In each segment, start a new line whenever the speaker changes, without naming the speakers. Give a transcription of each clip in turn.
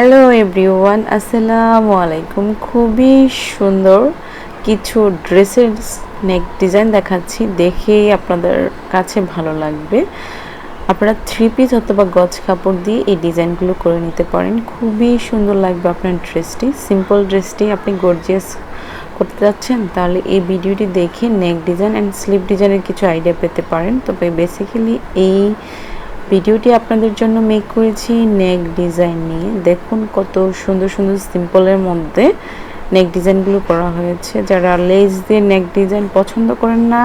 Hello everyone আসসালামু আলাইকুম খুবই সুন্দর কিছু ড্রেসের নেক ডিজাইন দেখাচ্ছি। দেখেই আপনাদের কাছে ভালো লাগবে। আপনারা থ্রি পিস অথবা গজ কাপড় দিয়ে এই ডিজাইনগুলো করে নিতে পারেন। খুবই সুন্দর লাগবে আপনার ড্রেসটি। সিম্পল ড্রেসটি আপনি গর্জিয়াস করতে যাচ্ছেন, তাহলে এই ভিডিওটি দেখে নেক ডিজাইন অ্যান্ড স্লিপ ডিজাইনের কিছু আইডিয়া পেতে পারেন। তবে বেসিক্যালি এই ভিডিওটি আপনাদের জন্য মেক করেছি নেক ডিজাইন নিয়ে। দেখুন কত সুন্দর সুন্দর সিম্পলের মধ্যে নেক ডিজাইনগুলো করা হয়েছে। যারা লেস দিয়ে নেক ডিজাইন পছন্দ করেন না,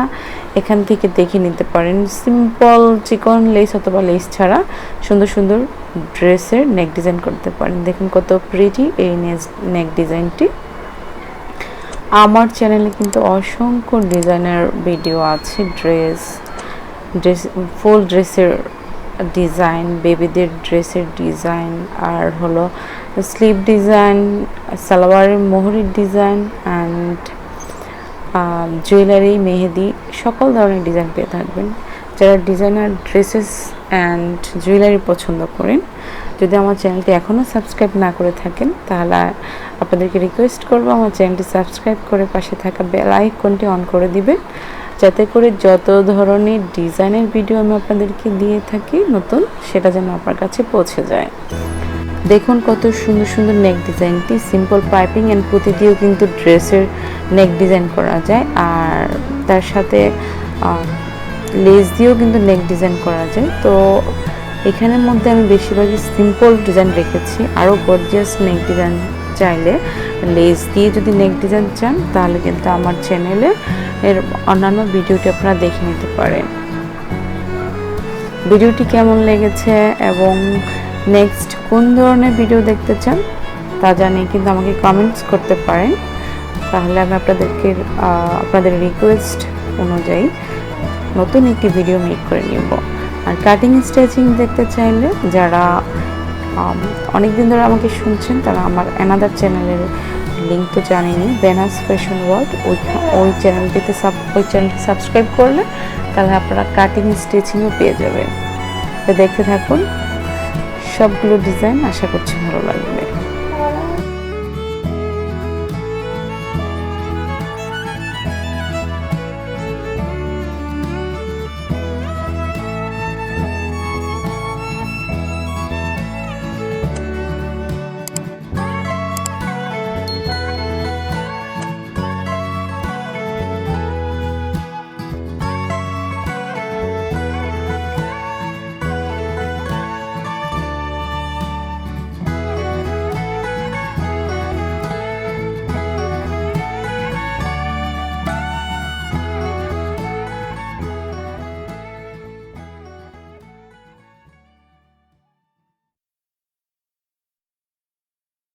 এখান থেকে দেখে নিতে পারেন। সিম্পল চিকন লেস অথবা লেস ছাড়া সুন্দর সুন্দর ড্রেসের নেক ডিজাইন করতে পারেন। দেখুন কত প্রিটি এই নেক ডিজাইনটি আমার চ্যানেলে কিন্তু অসংখ্য ডিজাইনার ভিডিও আছে ড্রেস ড্রেস ফুল ড্রেসের ডিজাইন বেবিদের ড্রেসের ডিজাইন আর হলো স্লিভ ডিজাইন সালোয়ারের মোহরের ডিজাইন অ্যান্ড জুয়েলারি মেহেদি, সকল ধরনের ডিজাইন পেয়ে থাকবেন। যারা ডিজাইনার ড্রেসেস অ্যান্ড জুয়েলারি পছন্দ করেন, যদি আমার চ্যানেলটি এখনও সাবস্ক্রাইব না করে থাকেন, তাহলে আপনাদেরকে রিকোয়েস্ট করব আমার চ্যানেলটি সাবস্ক্রাইব করে পাশে থাকা বেল আইকনটি অন করে দিবেন। যাতে করে যত ধরনের ডিজাইনের ভিডিও আমি আপনাদেরকে দিয়ে থাকি নতুন, সেটা যেন আপনার কাছে পৌঁছে যায়। দেখুন কত সুন্দর সুন্দর নেক ডিজাইনটি সিম্পল পাইপিং অ্যান্ড পুঁতি দিয়েও কিন্তু ড্রেসের নেক ডিজাইন করা যায়। আর তার সাথে লেস দিয়েও কিন্তু নেক ডিজাইন করা যায়। তো এখানের মধ্যে আমি বেশিরভাগই সিম্পল ডিজাইন রেখেছি। আরও গর্জিয়াস নেক ডিজাইন চাইলে লেস দিয়ে যদি নেক ডিজাইন চান, তাহলে কিন্তু আমার চ্যানেলে এর অন্যান্য ভিডিওটি আপনারা দেখে নিতে পারেন। ভিডিওটি কেমন লেগেছে এবং নেক্সট কোন ধরনের ভিডিও দেখতে চান, তা জানিয়ে কিন্তু আমাকে কমেন্টস করতে পারেন। তাহলে আমি আপনাদেরকে আপনাদের রিকোয়েস্ট অনুযায়ী নতুন একটি ভিডিও মেক করে নেব। আর কাটিং স্ট্রেচিং দেখতে চাইলে যারা অনেক দিন ধরে আমাকে শুনছেন, তারা আমার অ্যানাদার চ্যানেলের লিঙ্ক তো জানিনি বেনাস ফ্যাশন ওয়ার্ল্ড ওই ওই চ্যানেলটিতে সাব ওই চ্যানেলটি সাবস্ক্রাইব করলে তাহলে আপনারা কাটিং স্টিচিংও পেয়ে যাবেন। তো দেখতে থাকুন, সবগুলো ডিজাইন আশা করছি ভালো লাগবে।